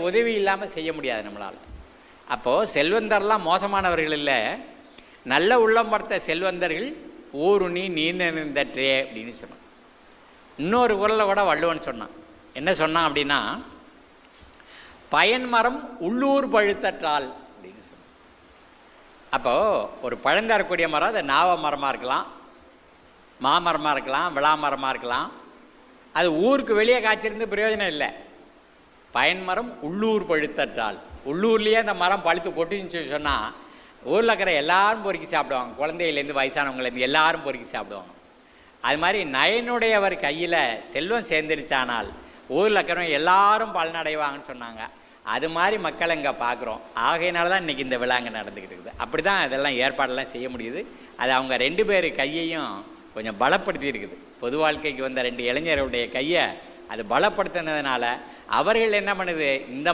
உதவி இல்லாமல் செய்ய முடியாது நம்மளால். அப்போது செல்வந்தர்லாம் மோசமானவர்கள் இல்லை. நல்ல உள்ளம் படுத்த செல்வந்தர்கள் ஊருணி நீர் அப்படின்னு சொன்னான். இன்னொரு குரலை கூட வள்ளுவன் சொன்னான். என்ன சொன்னான் அப்படின்னா பயன்மரம் உள்ளூர் பழுத்தற்றால் அப்படின்னு சொன்னான். அப்போது ஒரு பழந்தரக்கூடிய மரம் அது நாவ மரமாக இருக்கலாம் மாமரமாக இருக்கலாம் விழா மரமாக இருக்கலாம். அது ஊருக்கு வெளியே காய்ச்சிருந்து பிரயோஜனம் இல்லை. பயன்மரம் உள்ளூர் பழுத்தற்றால். உள்ளூர்லேயே அந்த மரம் பழுத்து கொட்டுச்சு சொன்னால் ஊரில் இருக்கிற எல்லாரும் பொறுக்கி சாப்பிடுவாங்க. குழந்தையிலேருந்து வயசானவங்கலேருந்து எல்லாரும் பொறுக்கி சாப்பிடுவாங்க. அது மாதிரி நயனுடையவர் கையில் செல்வம் சேர்ந்துருச்சானால் ஊரில் இருக்கிறவங்க எல்லாரும் பலனடைவாங்கன்னு சொன்னாங்க. அது மாதிரி மக்கள் இங்கே பார்க்குறோம் ஆகையினால தான் இன்றைக்கி இந்த விழாங்க நடந்துக்கிட்டு இருக்குது. அப்படி தான் இதெல்லாம் ஏற்பாடெல்லாம் செய்ய முடியுது. அது அவங்க ரெண்டு பேர் கையையும் கொஞ்சம் பலப்படுத்தி இருக்குது பொது வாழ்க்கைக்கு வந்த ரெண்டு இளைஞருடைய கையை அது பலப்படுத்தினதுனால அவர்கள் என்ன பண்ணுது? இந்த